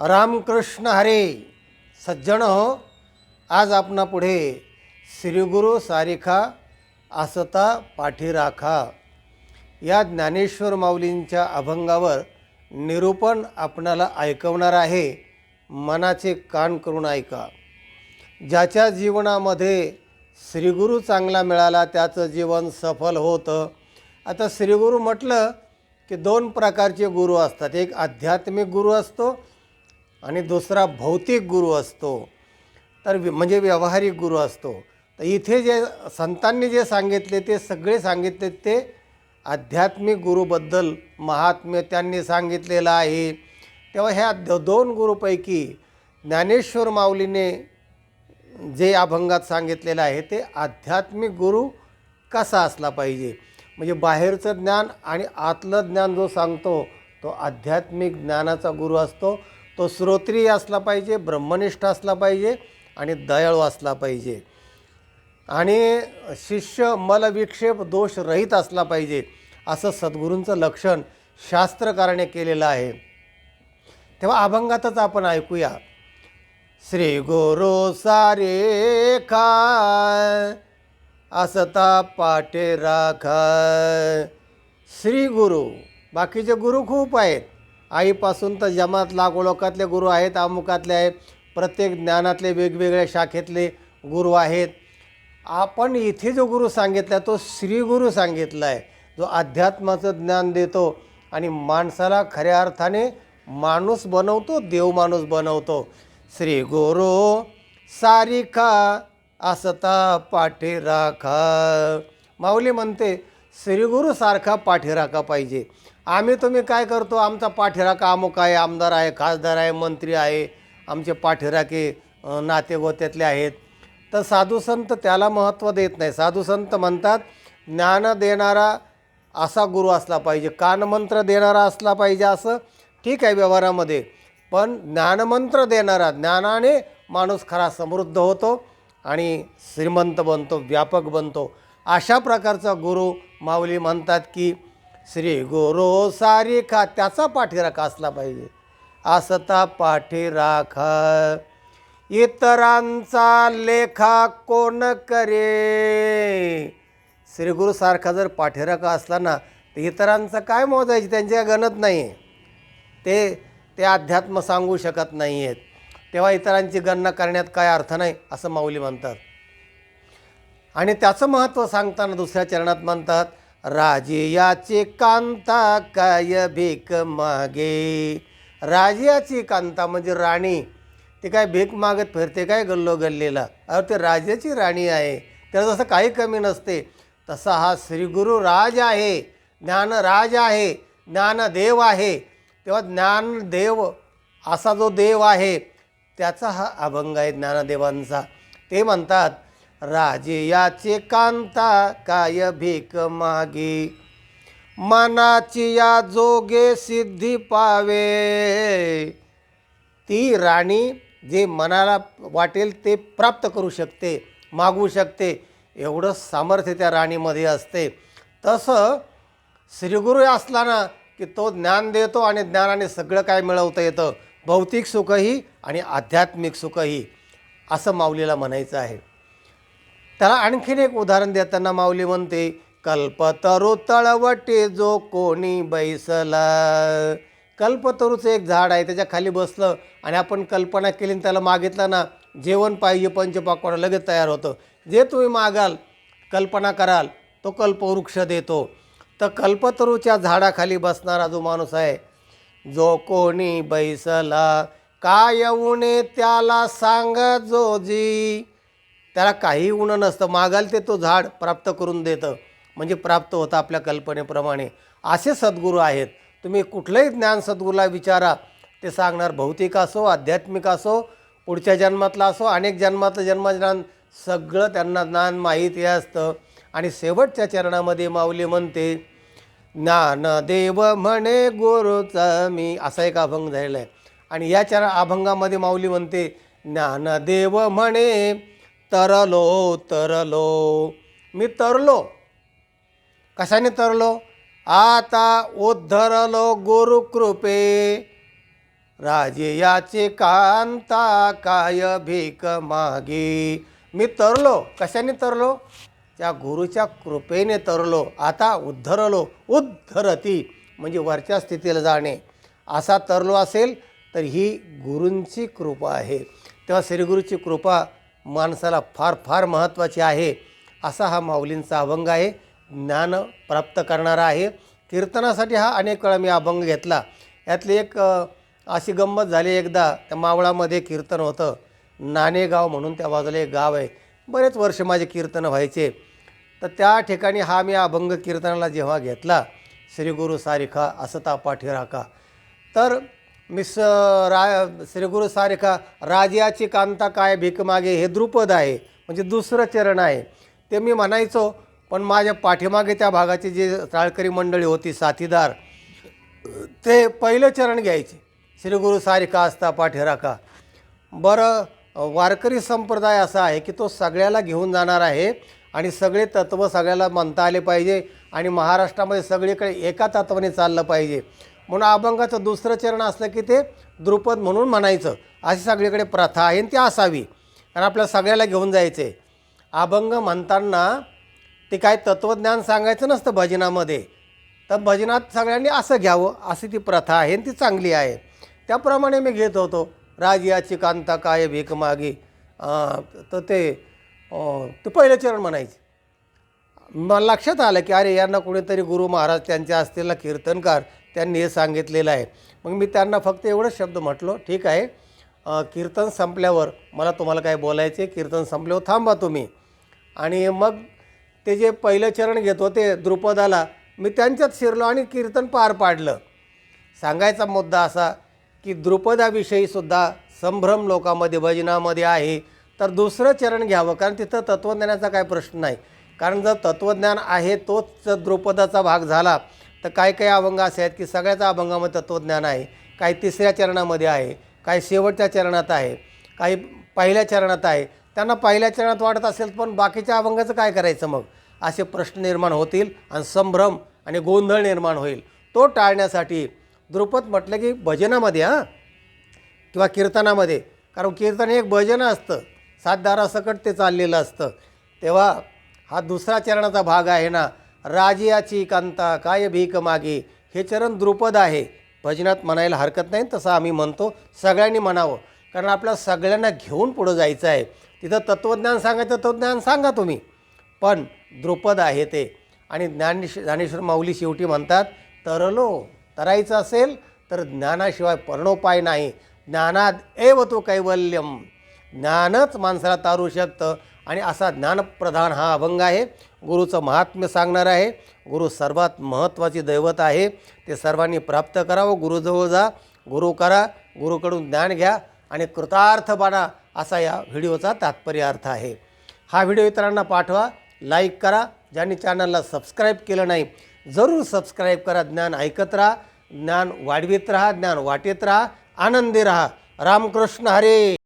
रामकृष्ण हरे. सज्जन हो आज आपणा पुढे श्रीगुरु सारिखा आसता पाठीराखा. या ज्ञानेश्वर माऊलींच्या अभंगावर निरूपण आपणाला ऐकवणार आहे. मनाचे कान करून ऐका. ज्याच्या जीवनामध्ये श्रीगुरु चांगला मिळाला त्याचं जीवन सफल होतं. आता श्रीगुरु म्हटलं की दोन प्रकारचे गुरु असतात. एक आध्यात्मिक गुरु असतो आणि दुसरा भौतिक गुरु असतो तर म्हणजे व्यावहारिक गुरु असतो. तर इथे जे संतांनी जे सांगितले ते सगळे सांगितले ते आध्यात्मिक गुरुबद्दल महात्म्य त्यांनी सांगितलेलं आहे. तेव्हा ह्या द दोन गुरुपैकी ज्ञानेश्वर माऊलीने जे अभंगात सांगितलेलं आहे ते आध्यात्मिक गुरु कसा असला पाहिजे? म्हणजे बाहेरचं ज्ञान आणि आतलं ज्ञान जो सांगतो तो आध्यात्मिक ज्ञानाचा गुरु असतो. तो श्रोत्रिय असला पाहिजे ब्रह्मनिष्ठ असला पाहिजे आणि दयाळू असला पाहिजे. आणि शिष्य मलविक्षेप दोषरहित असला पाहिजे असं सद्गुरूंचं लक्षण शास्त्रकाराने केलेलं आहे. तेव्हा अभंगातच आपण ऐकूया. श्री गुरु सारे खा असता पाठे राखा श्री गुरु बाकीचे गुरु खूप आहेत. आईपासून तर जमात लाखो लोकातले गुरु आहेत अमुकातले आहेत. प्रत्येक ज्ञानातले वेगवेगळ्या शाखेतले गुरु आहेत. आपण इथे जो गुरु सांगितला तो श्रीगुरु सांगितला आहे जो अध्यात्माचं ज्ञान देतो आणि माणसाला खऱ्या अर्थाने माणूस बनवतो देव माणूस बनवतो. श्री गुरु सारिखा असता पाठी राखा. माऊली म्हणते श्रीगुरु सारखा पाठीराखा पाहिजे. आम्ही तुम्ही काय करतो? आमचा पाठीराखा अमुक आहे आमदार आहे खासदार आहे मंत्री आहे. आमचे पाठीराखे नातेगोत्यातले आहेत. तर साधू संत त्याला महत्त्व देत नाही. साधू संत म्हणतात ज्ञान देणारा असा गुरु असला पाहिजे. कानमंत्र देणारा असला पाहिजे असं ठीक आहे व्यवहारामध्ये. पण ज्ञानमंत्र देणारा ज्ञानाने माणूस खरा समृद्ध होतो आणि श्रीमंत बनतो व्यापक बनतो. अशा प्रकारचा गुरु माऊली म्हणतात की श्री गुरु सारिखा त्याचा पाठीराखा असला पाहिजे. असता पाठीराखा इतरांचा लेखा कोण करे? श्रीगुरूसारखा जर पाठीराखा असला ना तर इतरांचं काय मोजायची? त्यांच्या गणत नाही आहे ते ते अध्यात्म सांगू शकत नाही आहेत तेव्हा इतरांची गणना करण्यात काय अर्थ नाही असं माऊली म्हणतात. आणि त्याचं महत्त्व सांगताना दुसऱ्या चरणात म्हणतात राजियाची कांता काय भीक मागे? राजियाची कांता म्हणजे राणी. ते काय भीक मागत फिरते काय गल्लो गल्लीला? अरे ते राजाची राणी आहे. त्याला जसं काही कमी नसते तसा हा श्रीगुरु राज आहे. ज्ञानराज आहे ज्ञानदेव आहे. तेव्हा ज्ञानदेव असा जो देव आहे त्याचा हा अभंग आहे ज्ञानदेवांचा. ते म्हणतात राजे याचे कांता काय भीक मागे? मनाची या जोगे सिद्धी पावे. ती राणी जे मनाला वाटेल ते प्राप्त करू शकते मागू शकते एवढं सामर्थ्य त्या राणीमध्ये असते. तसं श्रीगुरू असला ना की तो ज्ञान देतो आणि ज्ञानाने सगळं काय मिळवता येतं? भौतिक सुखही आणि आध्यात्मिक सुखही असं माऊलीला म्हणायचं आहे. त्याला आणखीन एक उदाहरण देताना माऊली म्हणते कल्पतरू तळवटे जो कोणी बैसला. कल्पतरूचं एक झाड आहे त्याच्याखाली बसलं आणि आपण कल्पना केली आणि त्याला मागितलं ना जेवण पाहिजे पंचपाकवाडा लगेच तयार होतं. जे तुम्ही मागाल कल्पना कराल तो कल्पवृक्ष देतो. तर कल्पतरूच्या झाडाखाली बसणारा जो माणूस आहे जो कोणी बैसला काय उणे त्याला सांग जोजी? त्याला काही उणं नसतं. मागाल ते तो झाड प्राप्त करून देतं. म्हणजे प्राप्त होतं आपल्या कल्पनेप्रमाणे. असे सद्गुरू आहेत. तुम्ही कुठलंही ज्ञान सद्गुरूला विचारा. ते सांगणार भौतिक असो आध्यात्मिक असो पुढच्या जन्मातला असो अनेक जन्मातलं जन्मज्ञान सगळं त्यांना ज्ञान माहीत असतं. आणि शेवटच्या चरणामध्ये माऊली म्हणते ज्ञानदेव म्हणे गुरुचा मी असा एक अभंग झालेला आहे. आणि या चरण अभंगामध्ये माऊली म्हणते ज्ञानदेव म्हणे तरलो तरलो. मी तरलो. कशाने तरलो? आता उद्धरलो गुरुकृपे. राजे याचे कांता काय भीक मागे. मी तरलो. कशाने तरलो? त्या गुरुच्या कृपेने तरलो. आता उद्धरलो. उद्धरती म्हणजे वरच्या स्थितीला जाणे. असा तरलो असेल तर ही गुरूंची कृपा आहे. तेव्हा श्रीगुरूची कृपा माणसाला फार फार महत्त्वाची आहे. असा हा माऊलींचा अभंग आहे. ज्ञान प्राप्त करणारा आहे. कीर्तनासाठी हा अनेक वेळा मी अभंग घेतला. यातली एक अशी गंमत झाली एकदा. त्या मावळामध्ये कीर्तन होतं. नाणेगाव म्हणून त्या बाजूला एक गाव आहे. बरेच वर्ष माझे कीर्तन व्हायचे. तर त्या ठिकाणी हा मी अभंग कीर्तनाला जेव्हा घेतला श्री गुरु सारिखा असता पाठी राखा तर मिस रा श्रीगुरु सारखा राजाची कांता काय भीक मागे हे द्रुपद आहे म्हणजे दुसरं चरण आहे. ते मी म्हणायचो पण माझ्या पाठीमागे त्या भागाची जी टाळकरी मंडळी होती साथीदार ते पहिलं चरण घ्यायचे. श्रीगुरु सारिका असता पाठीराखा. बरं वारकरी संप्रदाय असा आहे की तो सगळ्याला घेऊन जाणार आहे आणि सगळे तत्त्व सगळ्याला म्हणता आले पाहिजे आणि महाराष्ट्रामध्ये सगळीकडे एका तत्वाने चाललं पाहिजे. म्हणून अभंगाचं दुसरं चरण असलं की ते द्रुपद म्हणून म्हणायचं. अशी सगळीकडे प्रथा आहे आणि ती असावी. कारण आपल्या सगळ्याला घेऊन जायचे अभंग म्हणताना ते काय तत्त्वज्ञान सांगायचं नसतं भजनामध्ये. तर भजनात सगळ्यांनी असं घ्यावं अशी ती प्रथा आहे आणि ती चांगली आहे. त्याप्रमाणे मी घेत होतो. राजियाची कांता काय भीक मागे. तर ते ते पहिलं चरण म्हणायचे. मला लक्षात आलं की अरे यांना कोणीतरी गुरु महाराज त्यांच्या असलेला कीर्तनकार त्यांनी हे सांगितलेलं आहे. मग मी त्यांना फक्त एवढंच शब्द म्हटलो ठीक आहे. कीर्तन संपल्यावर मला तुम्हाला काय बोलायचे कीर्तन संपल्यावर थांबा तुम्ही. आणि मग ते जे पहिलं चरण घेत होते द्रुपदाला मी त्यांच्यात शिरलो आणि कीर्तन पार पाडलं. सांगायचा मुद्दा असा की द्रुपदाविषयी सुद्धा संभ्रम लोकांमध्ये भजनामध्ये आहे. तर दुसरं चरण घ्यावं कारण तिथं तत्त्वज्ञानाचा काय प्रश्न नाही. कारण जर तत्त्वज्ञान आहे तोच जर द्रुपदाचा भाग झाला तर काय काही अभंग असे आहेत की सगळ्याच अभंगामध्ये तत्त्वज्ञान आहे काही तिसऱ्या चरणामध्ये आहे काही शेवटच्या चरणात आहे काही पहिल्या चरणात आहे. त्यांना पहिल्या चरणात वाटत असेल पण बाकीच्या अभंगाचं काय करायचं मग? असे प्रश्न निर्माण होतील आणि संभ्रम आणि गोंधळ निर्माण होईल. तो टाळण्यासाठी द्रुपद म्हटलं की भजनामध्ये हां? किंवा कीर्तनामध्ये. कारण कीर्तन हे एक भजन असतं. सातदारासकट ते चाललेलं असतं. तेव्हा हा दुसरा चरणाचा भाग आहे ना राजयाची कांता काय भीक मागे? हे चरण द्रुपद आहे. भजनात म्हणायला हरकत नाही तसं आम्ही म्हणतो सगळ्यांनी म्हणावं. कारण आपल्या सगळ्यांना घेऊन पुढं जायचं आहे. तिथं तत्त्वज्ञान सांगायचं तत्त्वज्ञान सांगा तुम्ही. पण द्रुपद आहे ते. आणि ज्ञानेश ज्ञानेश्वर माऊली शेवटी म्हणतात तरलो तरायचं असेल तर ज्ञानाशिवाय पर्णोपाय नाही. ज्ञानात एव तो कैवल्यम. ज्ञानच माणसाला तारू शकतं. आणि असा ज्ञानप्रधान हा अभंग आहे. गुरुचं महात्म्य सांगणार आहे. गुरु सर्वात महत्त्वाची दैवत आहे. ते सर्वांनी प्राप्त करावं. गुरुजवळ जा गुरु करा गुरुकडून ज्ञान घ्या आणि कृतार्थ बाणा असा या व्हिडिओचा तात्पर्य अर्थ आहे. हा व्हिडिओ इतरांना पाठवा लाईक करा. ज्यांनी चॅनलला सबस्क्राईब केलं नाही जरूर सबस्क्राईब करा. ज्ञान ऐकत राहा ज्ञान वाढवीत राहा ज्ञान वाटेत राहा आनंदी राहा. रामकृष्ण हरे!